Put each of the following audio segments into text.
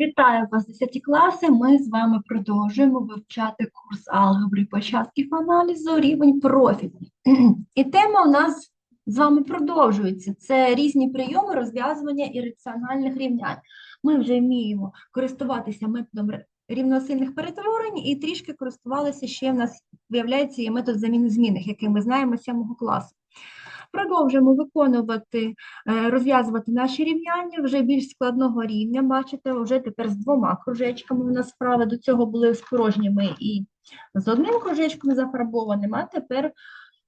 Вітаю вас, 10 класи. Ми з вами продовжуємо вивчати курс алгебри початків аналізу, рівень профільний. І тема у нас з вами продовжується. Це різні прийоми розв'язування ірраціональних рівнянь. Ми вже вміємо користуватися методом рівносильних перетворень і трішки користувалися ще в нас, виявляється, є метод заміни змінних, який ми знаємо з 7 класу. Продовжуємо виконувати е, розв'язувати наші рівняння вже більш складного рівня. Бачите, вже тепер з двома кружечками у нас справи. До цього були з порожніми і з одним кружечком зафарбованим, а тепер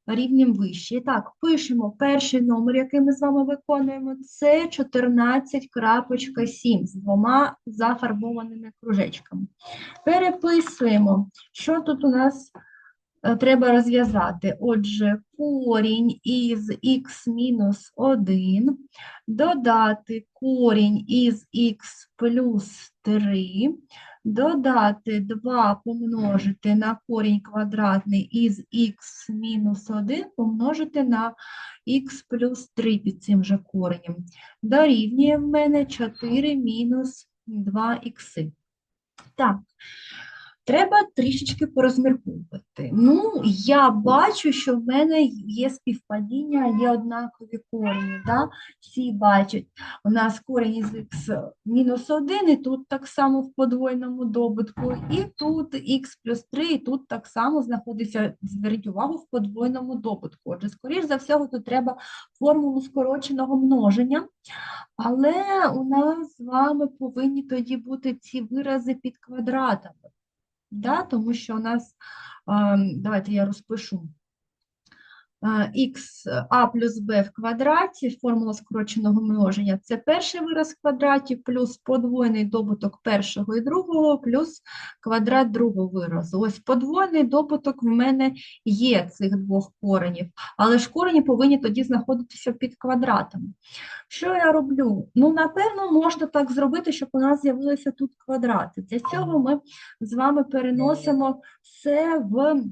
рівнем вище. Так, пишемо перший номер, який ми з вами виконуємо, це 14.7 з двома зафарбованими кружечками. Переписуємо, що тут у нас треба розв'язати. Отже, корінь із х мінус 1 додати корінь із х плюс 3, додати 2 помножити на корінь квадратний із х мінус 1 помножити на х плюс 3 під цим же коренем. Дорівнює в мене 4 мінус 2 х. Так, треба трішечки порозмірковувати. Ну, я бачу, що в мене є співпадіння, є однакові корені. Да? Всі бачать, у нас корінь із х мінус 1, і тут так само в подвойному добутку, і тут х плюс 3, і тут так само знаходиться, зверніть увагу, в подвойному добутку. Отже, скоріш за всього, тут треба формулу скороченого множення, але у нас з вами повинні тоді бути ці вирази під квадратами. Да, тому що у нас, давайте я розпишу, х а плюс b в квадраті, формула скороченого множення, це перший вираз в квадраті, плюс подвойний добуток першого і другого, плюс квадрат другого виразу. Ось подвойний добуток в мене є цих двох коренів, але ж корені повинні тоді знаходитися під квадратами. Що я роблю? Ну, напевно, можна так зробити, щоб у нас з'явилися тут квадрати. Для цього ми з вами переносимо все в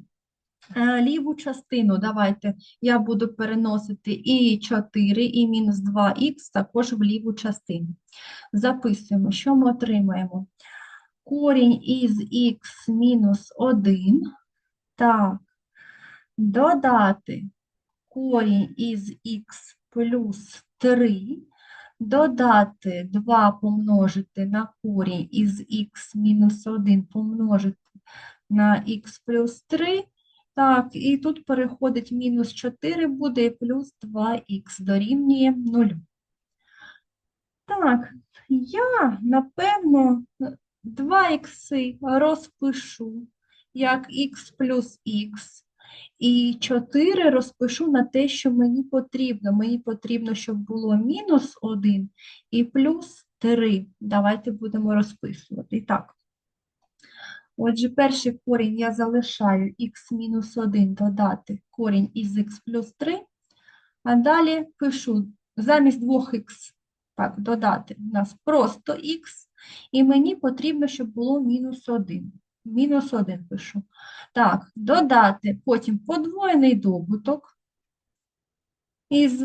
ліву частину. Давайте я буду переносити і 4, і мінус 2х також в ліву частину. Записуємо, що ми отримаємо. Корінь із х мінус 1, так, додати корінь із х плюс 3, додати 2 помножити на корінь із х мінус 1 помножити на х плюс 3. Так, і тут переходить мінус 4 буде і плюс 2х дорівнює 0. Так, я, напевно, 2х розпишу як х плюс х. І 4 розпишу на те, що мені потрібно. Мені потрібно, щоб було мінус 1 і плюс 3. Давайте будемо розписувати. І так. Отже, перший корінь я залишаю х мінус 1 додати корінь із х плюс 3. А далі пишу замість 2х так, додати у нас просто х, і мені потрібно, щоб було мінус 1. Мінус 1 пишу. Так, додати потім подвоєний добуток із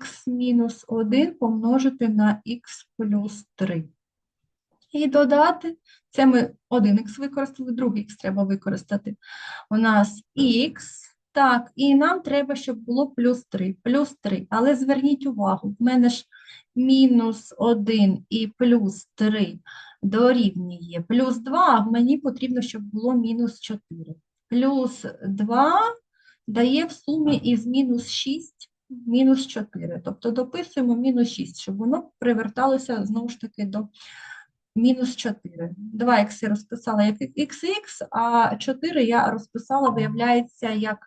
х мінус 1 помножити на х плюс 3. І додати, це ми 1х використали, другий х треба використати. У нас х, так, і нам треба, щоб було плюс 3, плюс 3. Але зверніть увагу, в мене ж мінус 1 і плюс 3 дорівнює плюс 2, а мені потрібно, щоб було мінус 4. Плюс 2 дає в сумі із мінус 6 мінус 4. Тобто дописуємо мінус 6, щоб воно приверталося знову ж таки до мінус 4. 2 х розписала як xx, а 4 я розписала, виявляється, як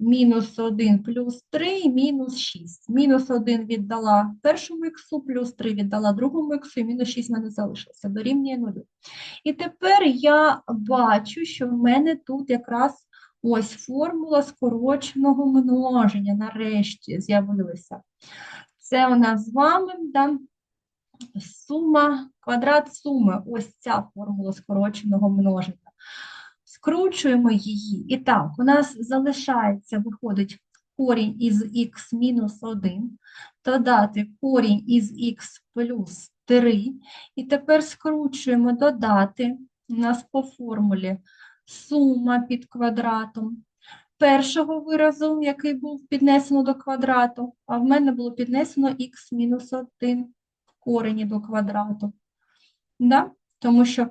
мінус 1 плюс 3 мінус 6. Мінус 1 віддала першому х, плюс 3 віддала другому х, і мінус 6 в мене залишилося, дорівнює 0. І тепер я бачу, що в мене тут якраз ось формула скороченого множення нарешті з'явилася. Це у нас з вами сума, квадрат суми, ось ця формула скороченого множення. Скручуємо її. І так, у нас залишається, виходить корінь із х мінус 1, додати корінь із х плюс 3. І тепер скручуємо додати. У нас по формулі сума під квадратом першого виразу, який був піднесено до квадрату, а в мене було піднесено х мінус 1 в корені до квадрату. Да? Тому що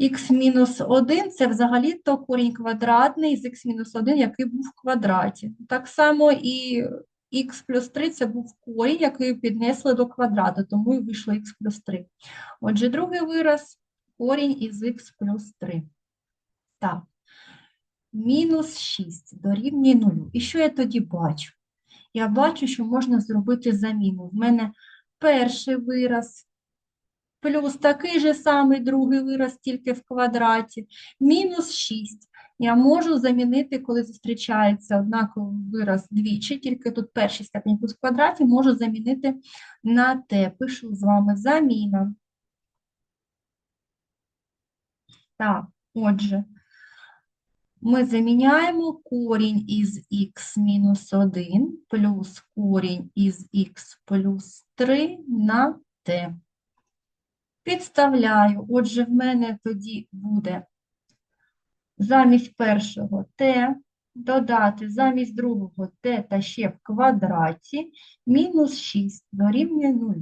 х мінус 1 це взагалі-то корінь квадратний з х мінус 1, який був в квадраті. Так само і х плюс 3 це був корінь, який піднесли до квадрату, тому і вийшло х плюс 3. Отже, другий вираз корінь із х плюс 3. Так, мінус 6 дорівнює 0. І що я тоді бачу? Я бачу, що можна зробити заміну. В мене перший вираз плюс такий же самий другий вираз, тільки в квадраті, мінус 6. Я можу замінити, коли зустрічається однаковий вираз двічі, тільки тут перший степень плюс в квадраті, можу замінити на те. Пишу з вами заміна. Так, отже, ми заміняємо корінь із х мінус 1 плюс корінь із х плюс 3 на t. Підставляю, отже, в мене тоді буде замість першого t, додати замість другого t та ще в квадраті, мінус 6 дорівнює 0.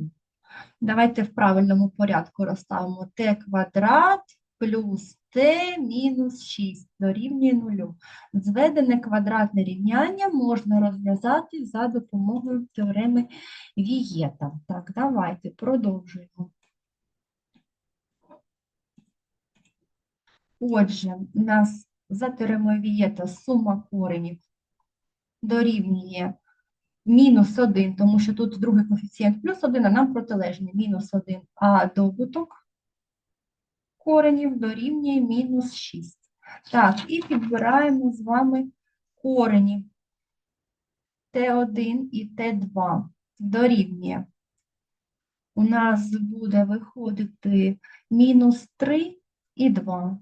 Давайте в правильному порядку розставимо t квадрат плюс t мінус 6 дорівнює 0. Зведене квадратне рівняння можна розв'язати за допомогою теореми Вієта. Так, давайте продовжуємо. Отже, у нас за теоремою Вієта сума коренів дорівнює мінус 1, тому що тут другий коефіцієнт плюс 1, а нам протилежний мінус 1, а добуток коренів дорівнює мінус 6. Так, і підбираємо з вами корені Т1 і Т2 дорівнює. У нас буде виходити мінус 3 і 2.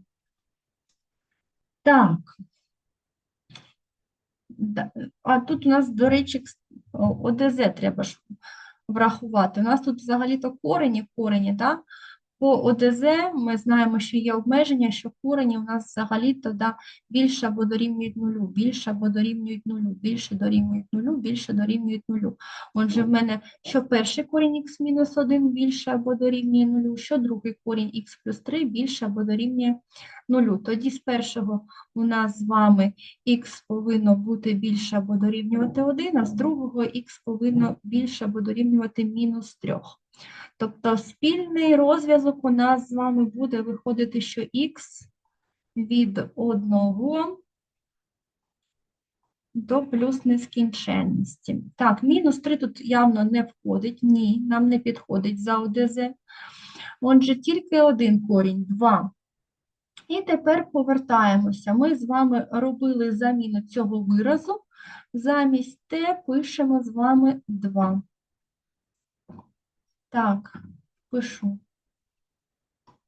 Так. А тут у нас, до речі, ОДЗ треба ж врахувати. У нас тут взагалі-то корені, корені, так? По ОДЗ ми знаємо, що є обмеження, що корені у нас взагалі-то да, більше або дорівнюють нулю, більше або дорівнюють нулю, більше дорівнюють нулю, більше дорівнюють нулю. Отже, в мене що перший корінь х мінус 1 більше або дорівнює нулю, що другий корінь х плюс 3 більше або дорівнює нулю. Тоді з першого у нас з вами х повинно бути більше або дорівнювати 1, а з другого х повинно більше або дорівнювати мінус 3. Тобто спільний розв'язок у нас з вами буде виходити, що х від 1 до плюс нескінченності. Так, мінус 3 тут явно не входить, ні, нам не підходить за ОДЗ. Отже, тільки один корінь, 2. І тепер повертаємося. Ми з вами робили заміну цього виразу. Замість t пишемо з вами 2. Так, пишу.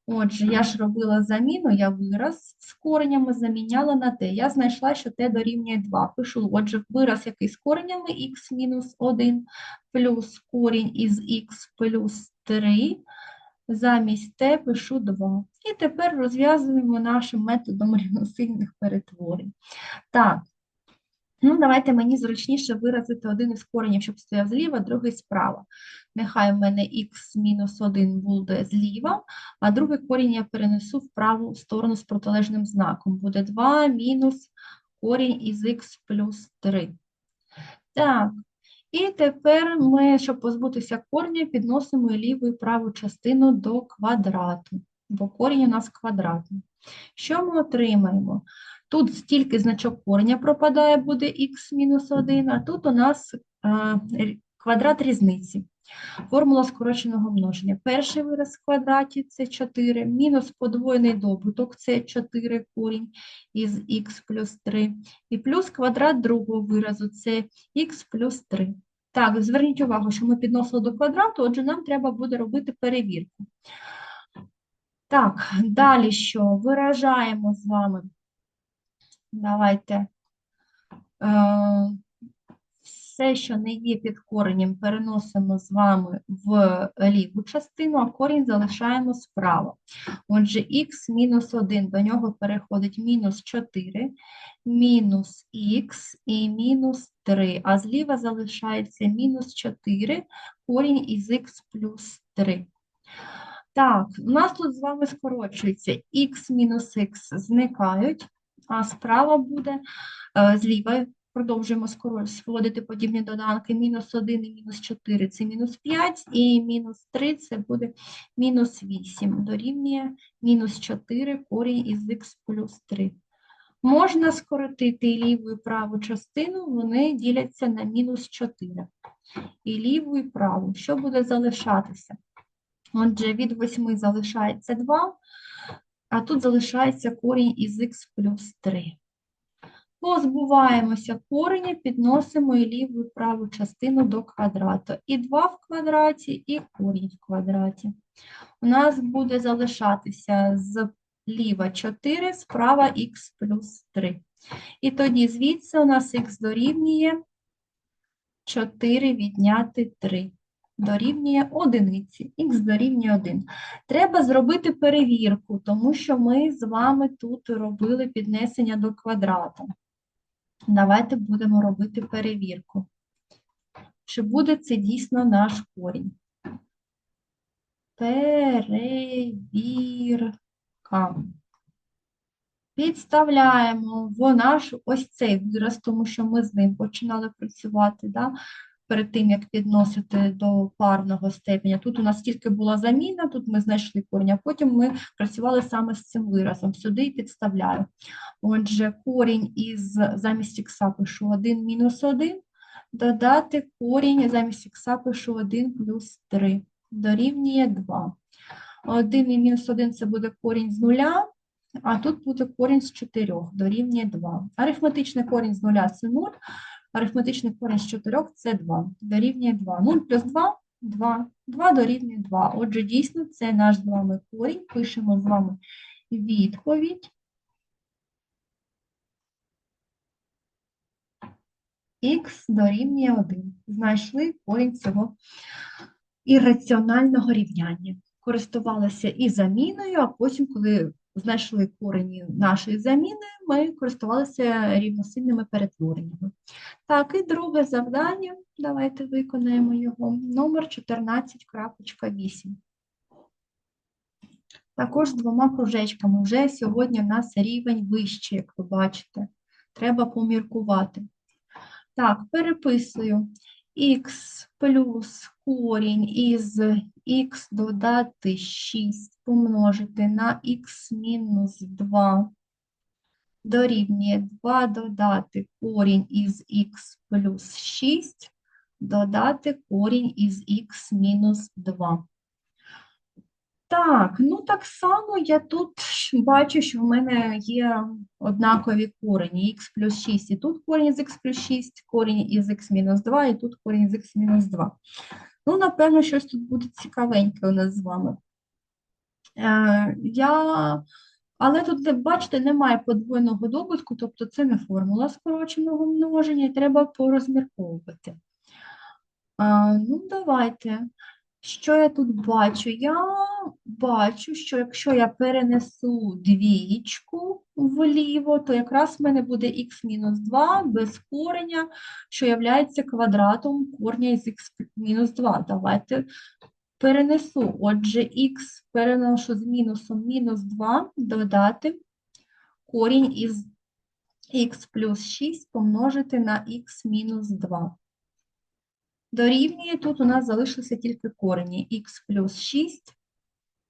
Отже, я ж робила заміну, я вираз з коренями заміняла на t. Я знайшла, що t дорівнює 2. Пишу, отже, вираз, який з коренями х мінус 1 плюс корінь із х плюс 3. Замість t пишу 2. І тепер розв'язуємо нашим методом рівносильних перетворень. Так, ну давайте мені зручніше виразити один із коренів, щоб стояв зліва, другий справа. Нехай в мене х мінус 1 буде зліва, а другий корінь я перенесу в праву сторону з протилежним знаком. Буде 2 мінус корінь із х плюс 3. Так, і тепер ми, щоб позбутися корня, підносимо ліву і праву частину до квадрату, бо корінь у нас квадратний. Що ми отримаємо? Тут стільки значок кореня пропадає, буде х мінус 1, а тут у нас квадрат різниці. Формула скороченого множення. Перший вираз в квадраті – це 4, мінус подвоєний добуток – це 4 корінь із х плюс 3, і плюс квадрат другого виразу – це х плюс 3. Так, зверніть увагу, що ми підносили до квадрату, отже, нам треба буде робити перевірку. Так, далі що? Виражаємо з вами. Давайте. Е, все, що не є під коренем, переносимо з вами в ліву частину, а корінь залишаємо справа. Отже, х мінус 1, до нього переходить мінус 4, мінус х і мінус 3, а зліва залишається мінус 4, корінь із х плюс 3. Так, у нас тут з вами скорочується х мінус х зникають, справа буде е, зліва. Продовжуємо сводити подібні доданки. Мінус 1 і мінус 4 – це мінус 5, і мінус 3 – це буде мінус 8. Дорівнює мінус 4 корінь із х плюс 3. Можна скоротити і ліву і праву частину, вони діляться на мінус 4. І ліву, і праву. Що буде залишатися? Отже, від 8 залишається 2, а тут залишається корінь із х плюс 3. Позбуваємося кореня, підносимо і ліву і праву частину до квадрату. І 2 в квадраті, і корінь в квадраті. У нас буде залишатися зліва 4, справа х плюс 3. І тоді звідси у нас х дорівнює 4 відняти 3 дорівнює одиниці, х дорівнює 1. Треба зробити перевірку, тому що ми з вами тут робили піднесення до квадрата. Давайте будемо робити перевірку. Чи буде це дійсно наш корінь? Перевірка. Підставляємо в наш ось цей вираз, тому що ми з ним починали працювати, да? Перед тим, як підносити до парного степеня. Тут у нас тільки була заміна, тут ми знайшли корінь, а потім ми працювали саме з цим виразом. Сюди і підставляю. Отже, корінь із замість ікса пишу 1 мінус 1, додати корінь замість ікса пишу 1 плюс 3, дорівнює 2. 1 і мінус 1 – це буде корінь з нуля, а тут буде корінь з 4, дорівнює 2. Арифметичний корінь з нуля – це 0, Арифметичний корінь з 4 – це 2, дорівнює 2. 0 плюс 2 – 2, 2 дорівнює 2. Отже, дійсно, це наш з вами корінь. Пишемо з вами відповідь. Х дорівнює 1. Знайшли корінь цього ірраціонального рівняння. Користувалися і заміною, а потім, коли знайшли корені нашої заміни, ми користувалися рівносильними перетвореннями. Так, і друге завдання, давайте виконаємо його, номер 14.8. Також з двома кружечками. Вже сьогодні в нас рівень вищий, як ви бачите. Треба поміркувати. Так, переписую х плюс корінь із х додати 6 помножити на х мінус 2 дорівнює 2 додати корінь із х плюс 6, додати корінь із х мінус 2. Так, ну так само я тут бачу, що в мене є однакові корені х плюс 6, і тут корінь із х плюс 6, корінь із х мінус 2, і тут корінь із х мінус 2. Ну, напевно, щось тут буде цікавеньке у нас з вами. Е, я... Але тут, бачите, немає подвойного добутку, тобто це не формула скороченого множення, і треба порозмірковувати. А, Ну, давайте. Що я тут бачу? Я бачу, що якщо я перенесу двічку вліво, то якраз в мене буде х-2 без кореня, що є квадратом корня із х-2. Давайте перенесу. Отже, х переношу з мінусом мінус 2, додати корінь із х плюс 6 помножити на х мінус 2. Дорівнює, тут у нас залишилися тільки корені х плюс 6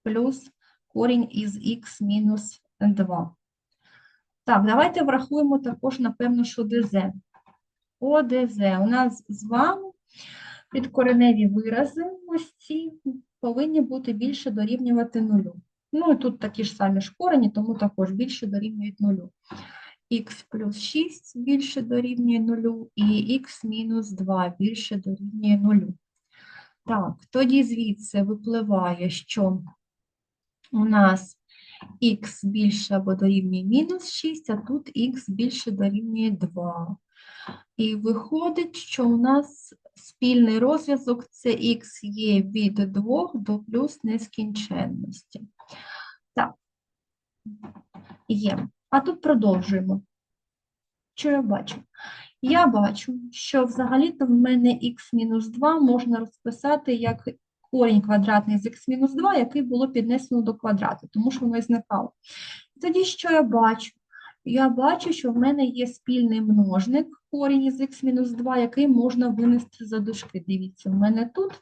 плюс корінь із х мінус 2. Так, давайте врахуємо також, напевно, що ДЗ. ОДЗ. У нас з вами підкореневі вирази ось ці повинні бути більше дорівнювати нулю. Ну, і тут такі ж самі ж корені, тому також більше дорівнюють нулю х плюс 6 більше дорівнює 0 і х мінус 2 більше дорівнює 0. Так, тоді звідси випливає, що у нас х більше або дорівнює мінус 6, а тут х більше дорівнює 2. І виходить, що у нас спільний розв'язок це х є від 2 до плюс нескінченності. Так, є. А тут продовжуємо. Що я бачу? Я бачу, що взагалі-то в мене х-2 можна розписати як корінь квадратний з х-2, який було піднесено до квадрату, тому що воно зникало. Тоді що я бачу? Я бачу, що в мене є спільний множник корінь із х-2, який можна винести за дужки. Дивіться, в мене тут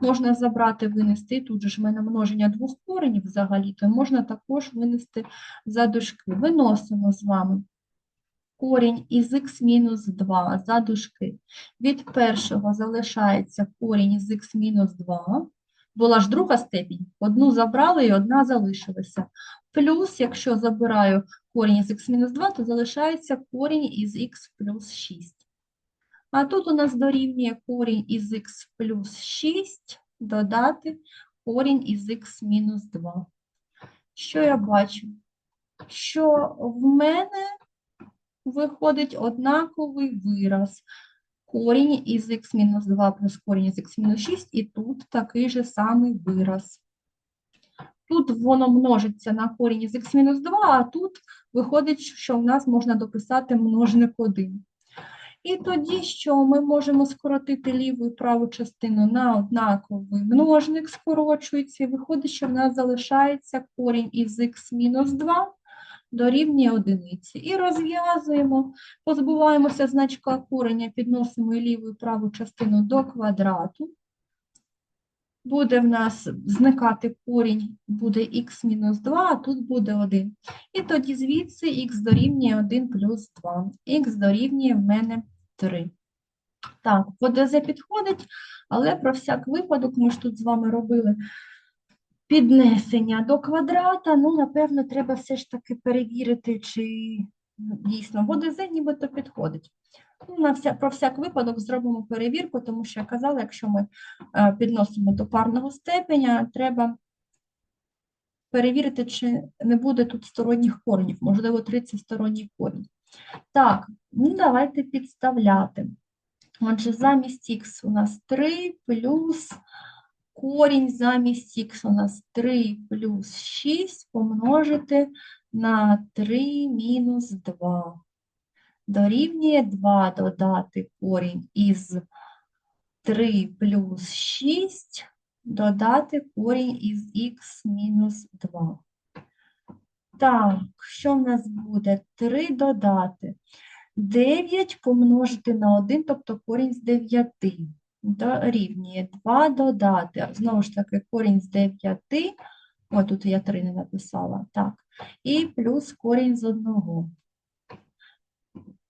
можна забрати, винести, і тут же ж в мене множення двох коренів взагалі, то можна також винести за дужки. Виносимо з вами корінь із х-2 за дужки. Від першого залишається корінь із х-2. Була ж друга степінь, одну забрали і одна залишилася. Плюс, якщо забираю корінь із х-2, то залишається корінь із х плюс 6. А тут у нас дорівнює корінь із х плюс 6 додати корінь із х-2. Що я бачу? Що в мене виходить однаковий вираз. Корінь із х-2 плюс корінь із х-6, і тут такий же самий вираз. Тут воно множиться на корінь із х-2, а тут виходить, що в нас можна дописати множник 1. І тоді, що ми можемо скоротити ліву і праву частину на однаковий множник, скорочується, і виходить, що в нас залишається корінь із х-2 дорівнює одиниці. І розв'язуємо, позбуваємося значка кореня, підносимо і ліву і праву частину до квадрату. Буде в нас зникати корінь, буде х-2, а тут буде 1. І тоді звідси х дорівнює 1 плюс 2. х дорівнює в мене 3. Так, по ДЗ підходить, але про всяк випадок ми ж тут з вами робили піднесення до квадрата, ну, напевно, треба все ж таки перевірити, чи дійсно ОДЗ нібито підходить. Ну, на вся, про всяк випадок зробимо перевірку, тому що я казала, якщо ми е, підносимо до парного степеня, треба перевірити, чи не буде тут сторонніх коренів, можливо, 30 сторонній корінь. Так, ну давайте підставляти. Отже, замість х у нас 3 плюс корінь замість х у нас 3 плюс 6 помножити на 3 мінус 2. Дорівнює 2 додати корінь із 3 плюс 6, додати корінь із х мінус 2. Так, що в нас буде? 3 додати. 9 помножити на 1, тобто корінь з 9 дорівнює 2 додати. Знову ж таки, корінь з 9, о, тут я 3 не написала, так, і плюс корінь з 1.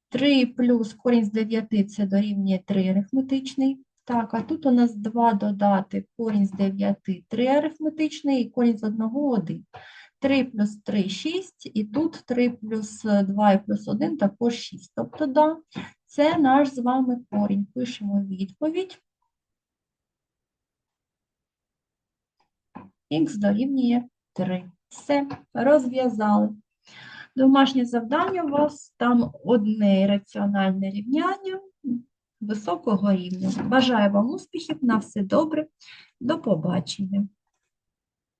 3 плюс корінь з 9 це дорівнює 3 арифметичний. Так, а тут у нас 2 додати корінь з 9, 3 арифметичний, і корінь з 1 – 1. 3 плюс 3 – 6, і тут 3 плюс 2 і плюс 1 також 6. Тобто, да, це наш з вами корінь. Пишемо відповідь. Х дорівнює 3. Все, розв'язали. Домашнє завдання у вас там одне раціональне рівняння високого рівня. Бажаю вам успіхів, на все добре, до побачення.